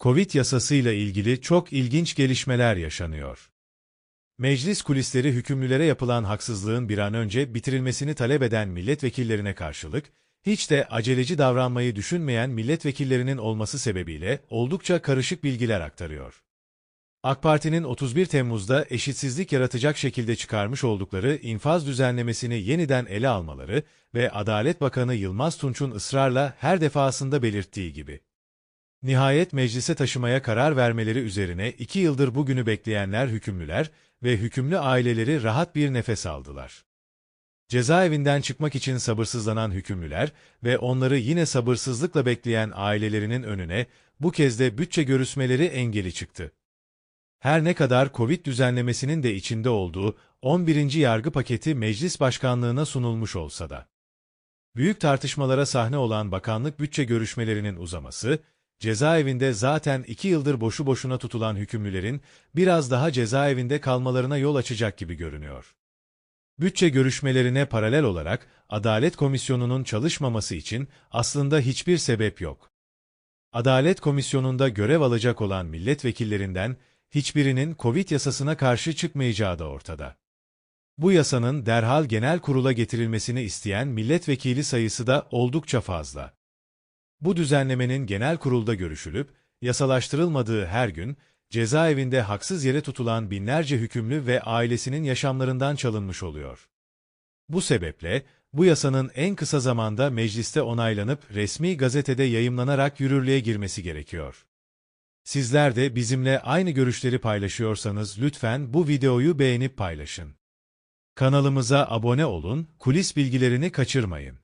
Covid yasasıyla ilgili çok ilginç gelişmeler yaşanıyor. Meclis kulisleri hükümlülere yapılan haksızlığın bir an önce bitirilmesini talep eden milletvekillerine karşılık, hiç de aceleci davranmayı düşünmeyen milletvekillerinin olması sebebiyle oldukça karışık bilgiler aktarıyor. AK Parti'nin 31 Temmuz'da eşitsizlik yaratacak şekilde çıkarmış oldukları infaz düzenlemesini yeniden ele almaları ve Adalet Bakanı Yılmaz Tunç'un ısrarla her defasında belirttiği gibi. Nihayet meclise taşımaya karar vermeleri üzerine iki yıldır bugünü bekleyenler hükümlüler ve hükümlü aileleri rahat bir nefes aldılar. Cezaevinden çıkmak için sabırsızlanan hükümlüler ve onları yine sabırsızlıkla bekleyen ailelerinin önüne bu kez de bütçe görüşmeleri engeli çıktı. Her ne kadar Covid düzenlemesinin de içinde olduğu 11. yargı paketi meclis başkanlığına sunulmuş olsa da. Büyük tartışmalara sahne olan bakanlık bütçe görüşmelerinin uzaması, cezaevinde zaten iki yıldır boşu boşuna tutulan hükümlülerin biraz daha cezaevinde kalmalarına yol açacak gibi görünüyor. Bütçe görüşmelerine paralel olarak Adalet Komisyonu'nun çalışmaması için aslında hiçbir sebep yok. Adalet Komisyonu'nda görev alacak olan milletvekillerinden hiçbirinin Covid yasasına karşı çıkmayacağı da ortada. Bu yasanın derhal genel kurula getirilmesini isteyen milletvekili sayısı da oldukça fazla. Bu düzenlemenin genel kurulda görüşülüp, yasalaştırılmadığı her gün, cezaevinde haksız yere tutulan binlerce hükümlü ve ailesinin yaşamlarından çalınmış oluyor. Bu sebeple, bu yasanın en kısa zamanda mecliste onaylanıp resmi gazetede yayımlanarak yürürlüğe girmesi gerekiyor. Sizler de bizimle aynı görüşleri paylaşıyorsanız lütfen bu videoyu beğenip paylaşın. Kanalımıza abone olun, kulis bilgilerini kaçırmayın.